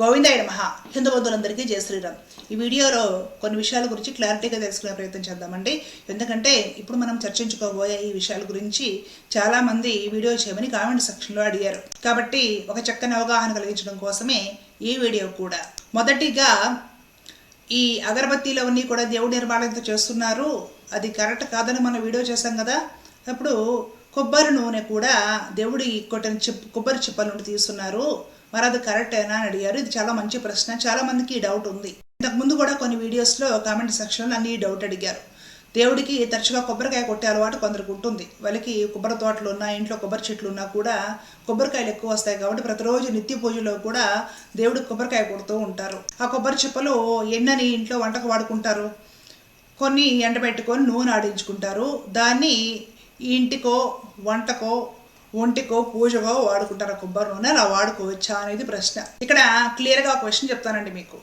గోవిందాయ నమ. హిందూ బంధువులందరికీ జయ శ్రీరామ్. ఈ వీడియోలో కొన్ని విషయాల గురించి క్లారిటీగా తెలుసుకునే ప్రయత్నం చేద్దామండి. ఎందుకంటే ఇప్పుడు మనం చర్చించుకోబోయే ఈ విషయాల గురించి చాలామంది ఈ వీడియో చేయమని కామెంట్ సెక్షన్లో అడిగారు. కాబట్టి ఒక చక్కని అవగాహన కలిగించడం కోసమే ఈ వీడియో కూడా. మొదటిగా ఈ అగరబత్తీలవన్నీ కూడా దేవుడి నిర్మాణంతో చేస్తున్నారు. అది కరెక్ట్ కాదని మనం వీడియో చేసాం కదా. అప్పుడు కొబ్బరి నూనె కూడా దేవుడి కొట్టిన చిప్ కొబ్బరి చిప్పల నుండి తీస్తున్నారు. మరి అది కరెక్టేనా అని అడిగారు. ఇది చాలా మంచి ప్రశ్న. చాలా మందికి ఈ డౌట్ ఉంది. ఇంతకుముందు కూడా కొన్ని వీడియోస్లో కామెంట్ సెక్షన్లో అన్ని ఈ డౌట్ అడిగారు. దేవుడికి తరచుగా కొబ్బరికాయ కొట్టే అలవాటు కొందరికి ఉంటుంది. వాళ్ళకి కొబ్బరి తోటలు ఉన్నా ఇంట్లో కొబ్బరి చెట్లు ఉన్నా కూడా కొబ్బరికాయలు ఎక్కువ వస్తాయి కాబట్టి ప్రతిరోజు నిత్య పూజలో కూడా దేవుడికి కొబ్బరికాయ కొడుతూ ఉంటారు. ఆ కొబ్బరి చిప్పలు ఎన్నని ఇంట్లో వంటకు వాడుకుంటారు? కొన్ని ఎండబెట్టుకొని నూనె ఆడించుకుంటారు. దాన్ని ఇంటికో వంటకో ఒంటికో పూజకో వాడుకుంటారు? కొబ్బరి నూనె అలా వాడుకోవచ్చా అనేది ప్రశ్న. ఇక్కడ క్లియర్గా ఒక క్వశ్చన్ చెప్తానండి మీకు.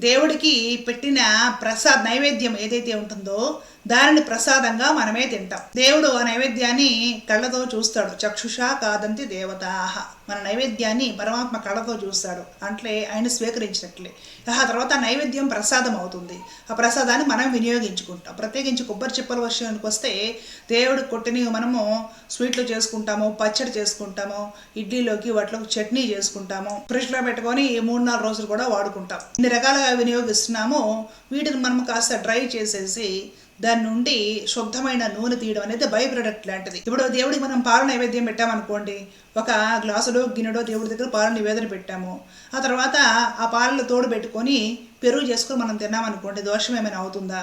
దేవుడికి పెట్టిన ప్రసాద్ నైవేద్యం ఏదైతే ఉంటుందో దానిని ప్రసాదంగా మనమే తింటాం. దేవుడు ఆ నైవేద్యాన్ని కళ్ళతో చూస్తాడు. చక్షుషా కాదంతి దేవతాహ మన నైవేద్యాన్ని పరమాత్మ కళ్ళతో చూస్తాడు. అంటే ఆయన స్వీకరించినట్లే. ఆ తర్వాత నైవేద్యం ప్రసాదం అవుతుంది ఆ ప్రసాదాన్ని మనం వినియోగించుకుంటాం. ప్రత్యేకించి కొబ్బరి చిప్పల విషయానికి వస్తే దేవుడికి కొట్టిని మనము స్వీట్లు చేసుకుంటాము పచ్చడి చేసుకుంటాము ఇడ్లీలోకి వాటిలోకి చట్నీ చేసుకుంటాము ఫ్రిడ్జ్లో పెట్టుకొని మూడు నాలుగు రోజులు కూడా వాడుకుంటాం. ఇన్ని రకాలుగా వినియోగిస్తున్నాము. వీటిని మనం కాస్త డ్రై చేసేసి దాని నుండి శుద్ధమైన నూనె తీయడం అనేది బై ప్రొడక్ట్ లాంటిది. ఇప్పుడు దేవుడికి మనం పాల నైవేద్యం పెట్టామనుకోండి ఒక గ్లాసులో గిన్నెడో దేవుడి దగ్గర పాల నివేదన పెట్టాము. ఆ తర్వాత ఆ పాలలో తోడు పెట్టుకొని పెరుగు చేసుకొని మనం తిన్నామనుకోండి దోషం ఏమైనా అవుతుందా?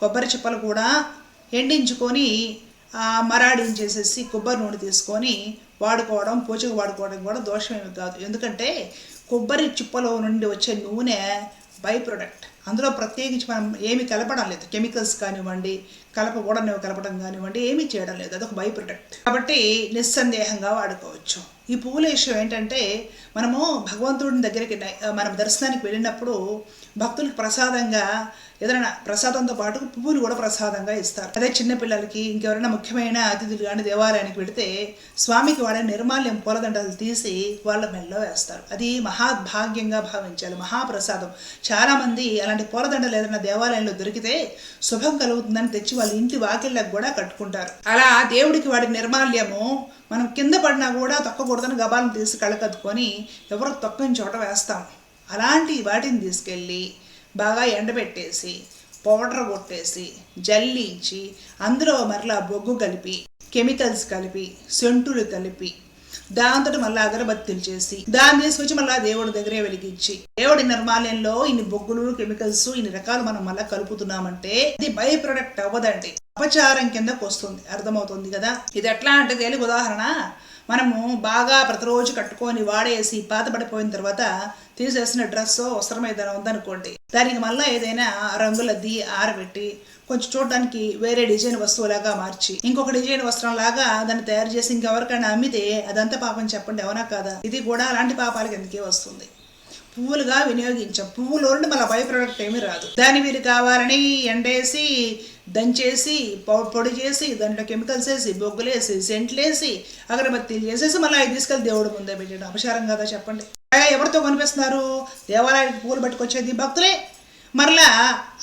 కొబ్బరి చిప్పలు కూడా ఎండించుకొని మరాడించేసేసి కొబ్బరి నూనె తీసుకొని వాడుకోవడం పూజకు వాడుకోవడం కూడా దోషం ఏమి కాదు. ఎందుకంటే కొబ్బరి చిప్పలో నుండి వచ్చే నూనె బై ప్రొడక్ట్ అందులో ప్రత్యేకించి మనం ఏమి కలపడం లేదు. కెమికల్స్ కానివ్వండి కలపకూడనివి కలపడం కానివ్వండి ఏమీ చేయడం లేదు. అదొక బై ప్రొడక్ట్ కాబట్టి నిస్సందేహంగా వాడుకోవచ్చు. ఈ పువ్వుల విషయం ఏంటంటే మనము భగవంతుడి దగ్గరికి మనం దర్శనానికి వెళ్ళినప్పుడు భక్తులకు ప్రసాదంగా ఏదైనా ప్రసాదంతో పాటు పువ్వులు కూడా ప్రసాదంగా ఇస్తారు. అదే చిన్నపిల్లలకి ఇంకెవరైనా ముఖ్యమైన అతిథులు కానీ దేవాలయానికి పెడితే స్వామికి వాడే నిర్మాల్యం పూలదండలు తీసి వాళ్ళ మెల్లో వేస్తారు. అది మహాభాగ్యంగా భావించాలి. మహాప్రసాదం. చాలామంది అలాంటి పూలదండలు ఏదైనా దేవాలయంలో దొరికితే శుభం కలుగుతుందని తెచ్చి వాళ్ళ ఇంటి వాకిళ్ళకు కూడా కట్టుకుంటారు. అలా దేవుడికి వాడి నిర్మాల్యము మనం కింద పడినా కూడా తొక్కకూడదని గబాలను తీసి కళ్ళకద్దుకొని ఎవరో తొక్కని చోట వేస్తాం. అలాంటి వాటిని తీసుకెళ్ళి బాగా ఎండబెట్టేసి పౌడర్ కొట్టేసి జల్లించి అందులో మరలా బొగ్గు కలిపి కెమికల్స్ కలిపి సెంటులు కలిపి దాంతో మళ్ళీ అగరబత్తులు చేసి దాన్ని తీసుకొచ్చి మళ్ళీ దేవుడి దగ్గరే వెలిగించి. దేవుడి నిర్మాల్యంలో ఇన్ని బొగ్గులు కెమికల్స్ ఇన్ని రకాలు మనం మళ్ళీ కలుపుతున్నామంటే ఇది బై ప్రొడక్ట్ అవ్వదండి. అపచారం కిందకు వస్తుంది అర్థమవుతుంది కదా? ఇది ఎట్లా అంటే తేలిక ఉదాహరణ? మనము బాగా ప్రతిరోజు కట్టుకొని వాడేసి పాత పడిపోయిన తర్వాత తీసేసిన డ్రెస్ వస్త్రం ఏదైనా ఉందనుకోండి. దానికి మళ్ళీ ఏదైనా రంగులది ఆరబెట్టి కొంచెం చూడడానికి వేరే డిజైన్ వస్తువులాగా మార్చి ఇంకొక డిజైన్ వస్త్రం లాగా దాన్ని తయారు చేసి ఇంకెవరికైనా అమ్మితే అదంతా పాపం చెప్పండి అవునా కాదా? ఇది కూడా అలాంటి పాపాలకి కిందకే వస్తుంది. పువ్వులుగా వినియోగించాం. పువ్వులో నుండి మళ్ళీ బై ప్రోడక్ట్ ఏమీ రాదు. దాన్ని మీరు కావాలని ఎండేసి దంచేసి పొడి చేసి దాంట్లో కెమికల్స్ వేసి బొగ్గులేసి సెంట్లేసి అగరబత్తీలు చేసేసి మళ్ళీ అవి తీసుకెళ్ళి దేవుడు ముందే పెట్టాడు. అపచారం కదా చెప్పండి. అలాగే ఎవరితో కనిపిస్తున్నారు? దేవాలయానికి పూలు పట్టుకొచ్చేది భక్తులే. మరలా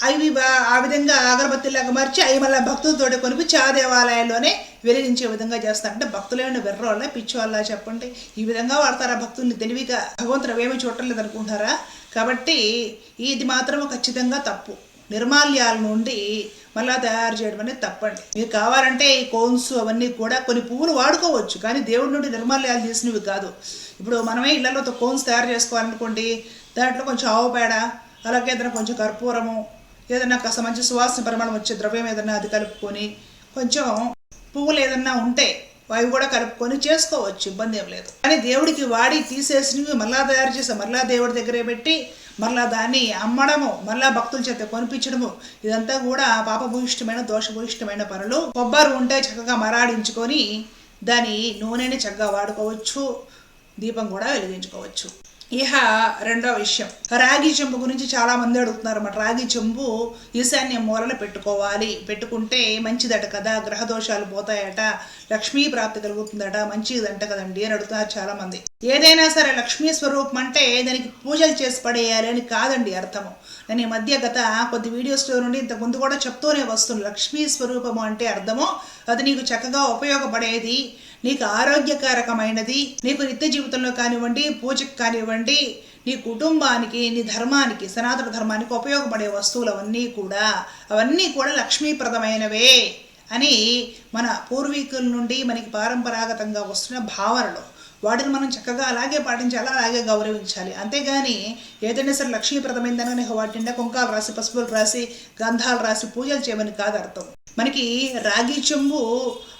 అవి ఆ విధంగా అగరబత్తిలాగా మార్చి అవి మళ్ళీ భక్తులతో కొనిపించి ఆ దేవాలయాల్లోనే వెలిగించే విధంగా చేస్తారు అంటే వెర్ర వాళ్ళ పిచ్చోళ్ళ చెప్పండి. ఈ విధంగా వాడతారా భక్తుల్ని? తెలివిగా భగవంతుడు ఏమీ చూడటం అనుకుంటారా కాబట్టి ఇది మాత్రం ఖచ్చితంగా తప్పు. నిర్మాల్యాల నుండి మళ్ళా తయారు చేయడం అనేది తప్పండి. మీకు కావాలంటే ఈ కోన్స్ అవన్నీ కూడా కొన్ని పువ్వులు వాడుకోవచ్చు కానీ దేవుడి నుండి నిర్మాల్యాలు చేసినవి కాదు. ఇప్పుడు మనమే ఇళ్ళలో కోన్స్ తయారు చేసుకోవాలనుకోండి దాంట్లో కొంచెం ఆవు పేడ అలాగే ఏదైనా కొంచెం కర్పూరము ఏదైనా కాస్త మంచి సువాసన పరిమాణం వచ్చే ద్రవ్యం ఏదైనా అది కలుపుకొని కొంచెం పువ్వులు ఏదన్నా ఉంటే అవి కూడా కలుపుకొని చేసుకోవచ్చు ఇబ్బంది ఏం లేదు. కానీ దేవుడికి వాడి తీసేసినవి మళ్ళా తయారు చేసే మళ్ళా దేవుడి దగ్గరే పెట్టి మరలా దాన్ని అమ్మడము మరలా భక్తుల చేత కొనిపించడము ఇదంతా కూడా పాపభూయిష్టమైన దోషభూయిష్టమైన పనులు. కొబ్బరి ఉంటే చక్కగా మరాడించుకొని దాని నూనెని చక్కగా వాడుకోవచ్చు దీపం కూడా వెలిగించుకోవచ్చు. ఇహ రెండో విషయం. రాగి చెంబు గురించి చాలా మంది అడుగుతున్నారు అన్నమాట రాగి చెంబు ఈశాన్య మూలన పెట్టుకోవాలి. పెట్టుకుంటే మంచిదట కదా గ్రహ దోషాలు పోతాయట లక్ష్మీ ప్రాప్తి కలుగుతుందట మంచిదంట కదండి అని అడుగుతున్నారు చాలా మంది ఏదైనా సరే లక్ష్మీ స్వరూపం అంటే దానికి పూజలు చేసి పడేయాలి అని కాదండి అర్థము. నేను ఈ మధ్య గత కొద్ది వీడియోస్లో నుండి ఇంతకు ముందు కూడా చెప్తూనే వస్తుంది లక్ష్మీ స్వరూపము అంటే అర్థము. అది నీకు చక్కగా ఉపయోగపడేది నీకు ఆరోగ్యకరకమైనది నీకు నిత్య జీవితంలో కానివ్వండి పూజకు కానివ్వండి నీ కుటుంబానికి నీ ధర్మానికి సనాతన ధర్మానికి ఉపయోగపడే వస్తువులు అవన్నీ కూడా అవన్నీ కూడా లక్ష్మీప్రదమైనవే అని మన పూర్వీకుల నుండి మనకి పారంపరాగతంగా వస్తున్న భావనలు. వాటిని మనం చక్కగా అలాగే పాటించాలి అలాగే గౌరవించాలి. అంతేగాని ఏదైనా సరే లక్ష్మీప్రదమైందని వాటి కుంకాలు రాసి పసుపులు రాసి గంధాలు రాసి పూజలు చేయమని కాదు అర్థం. మనకి రాగి చెంబు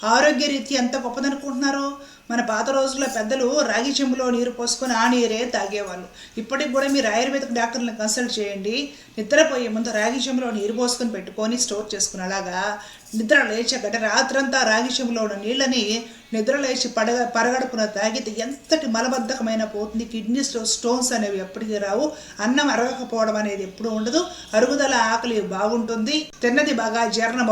ఆరోగ్య రీతి ఎంత గొప్పదనుకుంటున్నారు మన పాత రోజుల్లో పెద్దలు రాగి చెంబులో నీరు పోసుకొని ఆ నీరే తాగేవాళ్ళు. ఇప్పటికి కూడా మీరు ఆయుర్వేదిక డాక్టర్ని కన్సల్ట్ చేయండి. నిద్రపోయే ముందు రాగి చెంబులో నీరు పోసుకొని పెట్టుకొని స్టోర్ చేసుకుని అలాగా నిద్ర లేచి అంటే రాత్రంతా రాగి ఉన్న నీళ్ళని నిద్ర లేచి పడగ పరగడుపున తాగితే ఎంతటి మలబద్ధకమైన పోతుంది? కిడ్నీ స్టోన్స్ అనేవి ఎప్పటికీ రావు. అన్నం అరగకపోవడం అనేది ఎప్పుడు ఉండదు. అరుగుదల ఆకలి బాగుంటుంది. తిన్నది బాగా జీర్ణం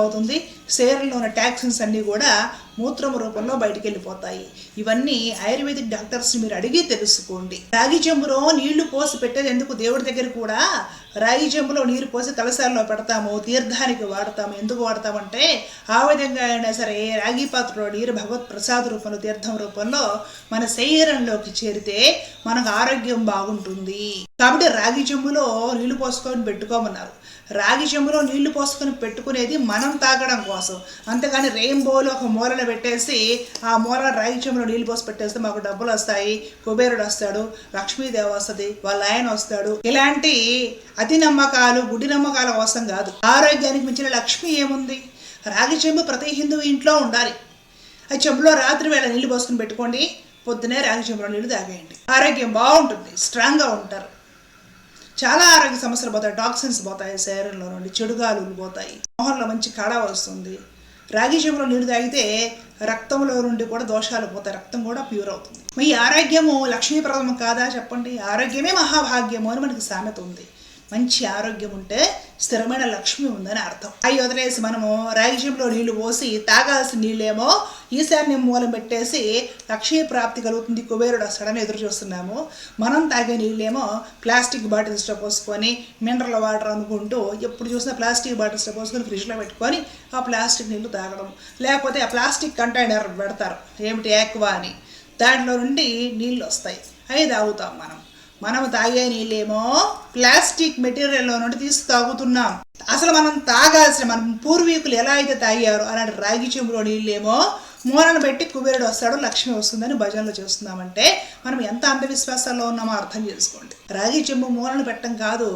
అవుతుంది శరీరంలో ఉన్న టాక్సిన్స్ అన్నీ కూడా మూత్రం రూపంలో బయటికి వెళ్ళిపోతాయి ఇవన్నీ ఆయుర్వేదిక్ డాక్టర్స్ని మీరు అడిగి తెలుసుకోండి. రాగి చెంబులో నీళ్ళు పోసి పెట్టేది ఎందుకు? దేవుడి దగ్గర కూడా రాగి చెంబులో నీరు పోసి తలసారిలో పెడతాము తీర్థానికి వాడతాము. ఎందుకు వాడతామంటే ఆ విధంగా అయినా సరే రాగి పాత్రలో నీరు భగవత్ ప్రసాద రూపంలో తీర్థం రూపంలో మన శరీరంలోకి చేరితే మనకు ఆరోగ్యం బాగుంటుంది. కాబట్టి రాగి చెంబులో నీళ్ళు పోసుకొని పెట్టుకోమన్నారు. రాగి చెంబులో నీళ్ళు పోసుకొని పెట్టుకునేది మనం తాగడం కోసం. అంతేగాని రెయిన్బోలో ఒక మూలన పెట్టేసి ఆ మూలన రాగి చెంబులో నీళ్ళు పోసి పెట్టేస్తే మాకు డబ్బులు వస్తాయి కుబేరుడు వస్తాడు లక్ష్మీదేవి వస్తుంది వాళ్ళ ఆయన వస్తాడు. ఇలాంటి అతి నమ్మకాలు గుడి నమ్మకాల కోసం కాదు. ఆరోగ్యానికి మించిన లక్ష్మి ఏముంది? రాగి చెంబు ప్రతి హిందువు ఇంట్లో ఉండాలి. ఆ చెంబులో రాత్రి వేళ నీళ్ళు పోసుకొని పెట్టుకోండి పొద్దునే రాగి చెంబులో నీళ్ళు తాగేయండి. ఆరోగ్యం బాగుంటుంది స్ట్రాంగ్గా ఉంటారు. చాలా ఆరోగ్య సమస్యలు పోతాయి. టాక్సిన్స్ పోతాయి శరీరంలో నుండి చెడుగాలులు పోతాయి. మొహంలో మంచి కాడ వస్తుంది. రాగి చెంబులో నీరు తాగితే రక్తంలో నుండి కూడా దోషాలు పోతాయి. రక్తం కూడా ప్యూర్ అవుతుంది. మీ ఆరోగ్యము లక్ష్మీప్రదము కాదా చెప్పండి? ఆరోగ్యమే మహాభాగ్యము అని మనకి సామెత ఉంది. మంచి ఆరోగ్యం ఉంటే స్థిరమైన లక్ష్మి ఉందని అర్థం. అవి వదిలేసి మనము రాగిజంలో నీళ్ళు పోసి తాగాల్సిన నీళ్ళేమో ఈశాన్యం మూలం పెట్టేసి లక్ష్మీ ప్రాప్తి కలుగుతుంది. కుబేరుడు వస్తాడని ఎదురు చూస్తున్నాము. మనం తాగే నీళ్ళేమో ప్లాస్టిక్ బాటిల్స్లో పోసుకొని మినరల్ వాటర్ అనుకుంటూ ఎప్పుడు చూసినా ప్లాస్టిక్ బాటిల్స్లో పోసుకొని ఫ్రిడ్జ్లో పెట్టుకొని ఆ ప్లాస్టిక్ నీళ్ళు తాగడం. లేకపోతే ఆ ప్లాస్టిక్ కంటైనర్ పెడతారు. ఏమిటి? యాక్వా అని. దాంట్లో నుండి నీళ్ళు వస్తాయి. అవి తాగుతాం మనం. మనం తాగే నీళ్ళేమో ప్లాస్టిక్ మెటీరియల్లో నుండి తీసి తాగుతున్నాం. అసలు మనం తాగాల్సిన మనం పూర్వీకులు ఎలా అయితే తాగారో అలాంటి రాగి చెంబులో నీళ్ళేమో మూలన పెట్టి కుబేరుడు వస్తాడు లక్ష్మి వస్తుందని భజనలు చేస్తున్నామంటే మనం ఎంత అంధవిశ్వాసాల్లో ఉన్నామో అర్థం చేసుకోండి. రాగి చెంబు మూలన పెట్టడం కాదు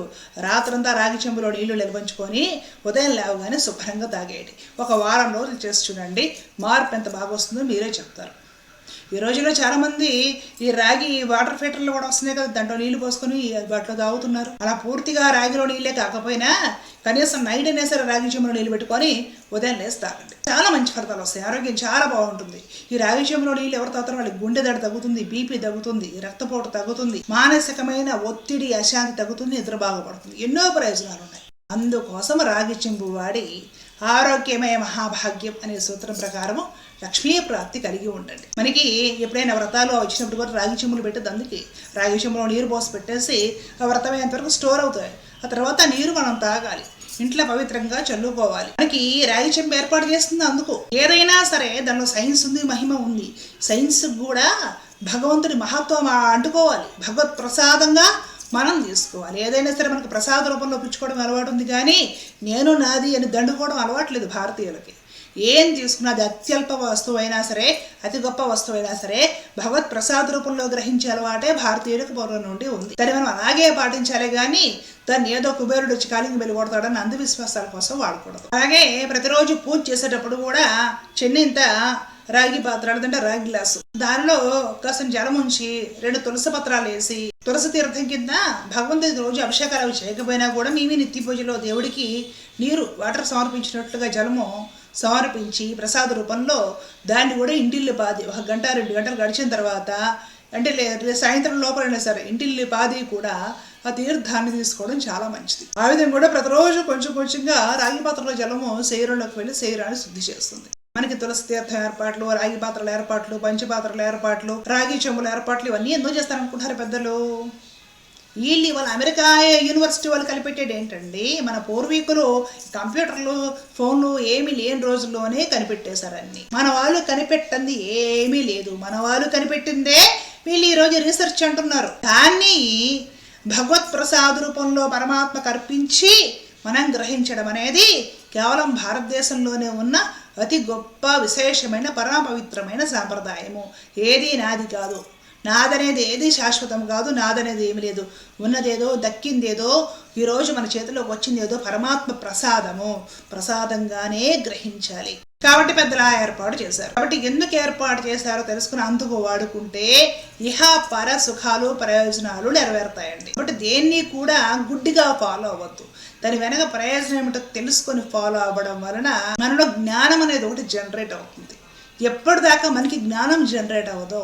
రాత్రంతా రాగి చెంబులో నీళ్ళు నిల్వంచుకొని ఉదయం లేవగానే శుభ్రంగా తాగేయండి. ఒక వారం రోజులు చేసి చూడండి మార్పు ఎంత బాగా వస్తుందో మీరే చెప్తారు. ఈ రోజుల్లో చాలామంది ఈ రాగి వాటర్ ఫిల్టర్లు కూడా వస్తున్నాయి కదా దాంట్లో నీళ్ళు పోసుకొని వాటిలో తాగుతున్నారు. అలా పూర్తిగా రాగిలో నీళ్ళే కాకపోయినా కనీసం నైట్ అయినా సరే రాగి చెంబులో నీళ్ళు పెట్టుకొని ఉదయం లేసి తాగండి చాలా మంచి ఫలితాలు వస్తాయి. ఆరోగ్యం చాలా బాగుంటుంది. ఈ రాగి చెంబులో నీళ్ళు ఎవరు తాగుతారో వాళ్ళకి గుండె దడ తగ్గుతుంది బీపీ తగ్గుతుంది రక్తపోటు తగ్గుతుంది మానసికమైన ఒత్తిడి అశాంతి తగ్గుతుంది నిద్ర బాగుపడుతుంది ఎన్నో ప్రయోజనాలు ఉన్నాయి. అందుకోసం రాగి చెంబు వాడి ఆరోగ్యమయ మహాభాగ్యం అనే సూత్రం ప్రకారము లక్ష్మీ ప్రాప్తి కలిగి ఉండండి. మనకి ఎప్పుడైనా వ్రతాలు వచ్చినప్పుడు కూడా రాగి చెంబులు పెట్టదు అందుకే. రాగి చెంబులో నీరు పోసి పెట్టేసి ఆ వ్రతం అయ్యేంతవరకు స్టోర్ అవుతాయి. ఆ తర్వాత నీరు మనం తాగాలి. ఇంట్లో పవిత్రంగా చల్లుకోవాలి. మనకి రాగి చెంబు ఏర్పాటు చేస్తుంది అందుకు. ఏదైనా సరే దానిలో సైన్స్ ఉంది మహిమ ఉంది. సైన్స్ కూడా భగవంతుడి మహత్వం అంటుకోవాలి. భగవత్ ప్రసాదంగా మనం తీసుకోవాలి. ఏదైనా సరే మనకు ప్రసాద రూపంలో పుచ్చుకోవడం అలవాటు ఉంది కానీ నేను నాది అని దండుకోవడం అలవాట్లేదు భారతీయులకి. ఏం తీసుకున్నా అది అత్యల్ప వస్తువు అయినా సరే అతి గొప్ప వస్తువు అయినా సరే భగవత్ ప్రసాద రూపంలో గ్రహించే అలవాటే భారతీయులకు పూర్వం నుండి ఉంది. దాన్ని మనం అలాగే పాటించాలి కానీ దాన్ని ఏదో కుబేరుడు వచ్చి కాలింగ్ వెళ్ళి కొడతాడని అంధవిశ్వాసాల కోసం వాడకూడదు. అలాగే ప్రతిరోజు పూజ చేసేటప్పుడు కూడా చెన్నింత రాగి పాత్ర లేదంటే రాగి గ్లాసు. దానిలో కాసిన జలం ఉంచి రెండు తులసి పత్రాలు వేసి తులసి తీర్థం కింద భగవంతుడి రోజు అభిషేకాలు చేయకపోయినా కూడా మేమే నిత్య పూజలో దేవుడికి నీరు వాటర్ సమర్పించినట్లుగా జలము సమర్పించి ప్రసాద రూపంలో దాన్ని కూడా ఇంటిల్లి పాది ఒక గంట రెండు గంటలు గడిచిన తర్వాత అంటే సాయంత్రం లోపలైనా సరే ఇంటిల్లి పాది కూడా ఆ తీర్థాన్ని తీసుకోవడం చాలా మంచిది. ఆ విధంగా కూడా ప్రతిరోజు కొంచెం కొంచెంగా రాగి పాత్రలో జలము శరీరంలోకి వెళ్ళి శరీరాన్ని శుద్ధి చేస్తుంది. మనకి తులసి తీర్థం ఏర్పాట్లు రాగి పాత్రల ఏర్పాట్లు పంచపాత్రల ఏర్పాట్లు రాగి చెంబుల ఏర్పాట్లు ఇవన్నీ ఎందుకు చేస్తారనుకుంటారు పెద్దలు? వీళ్ళు ఇవాళ అమెరికా యూనివర్సిటీ వాళ్ళు కనిపెట్టేది ఏంటండి? మన పూర్వీకులు కంప్యూటర్లు ఫోన్లు ఏమీ లేని రోజుల్లోనే కనిపెట్టేశారు మన వాళ్ళు కనిపెట్టింది ఏమీ లేదు. మన వాళ్ళు కనిపెట్టిందే వీళ్ళు ఈరోజు రీసెర్చ్ అంటున్నారు. దాన్ని భగవత్ ప్రసాద రూపంలో పరమాత్మ కర్పించి మనం గ్రహించడం అనేది కేవలం భారతదేశంలోనే ఉన్న అతి గొప్ప విశేషమైన పరమ పవిత్రమైన సాంప్రదాయము. ఏది నాది కాదు. నాదనేది ఏది శాశ్వతం కాదు నాదనేది ఏమి లేదు. ఉన్నదేదో దక్కిందేదో ఈరోజు మన చేతిలోకి వచ్చిందేదో పరమాత్మ ప్రసాదము. ప్రసాదంగానే గ్రహించాలి. కాబట్టి పెద్దలా ఏర్పాటు చేశారు. కాబట్టి ఎందుకు ఏర్పాటు చేశారో తెలుసుకుని అందుకు వాడుకుంటే ఇహ పర సుఖాలు ప్రయోజనాలు నెరవేరుతాయండి. కాబట్టి దేన్ని కూడా గుడ్డిగా ఫాలో అవ్వద్దు. దాని వెనక ప్రయోజనం ఏమిటో తెలుసుకొని ఫాలో అవ్వడం వలన మనలో జ్ఞానం అనేది ఒకటి జనరేట్ అవుతుంది. ఎప్పటిదాకా మనకి జ్ఞానం జనరేట్ అవ్వదో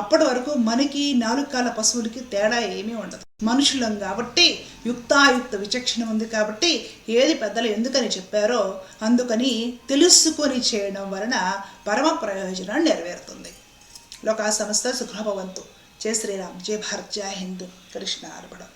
అప్పటి వరకు మనకి నాలుగు కాల పశువులకి తేడా ఏమీ ఉండదు. మనుషులం కాబట్టి యుక్తాయుక్త విచక్షణ ఉంది కాబట్టి ఏది పెద్దలు ఎందుకని చెప్పారో అందుకని తెలుసుకొని చేయడం వలన పరమ ప్రయోజనం నెరవేరుతుంది. లోకా సంస్థ సుఖభవంతు. జై శ్రీరామ్. జై భారత్. జయ హింద్. కృష్ణ అర్పణం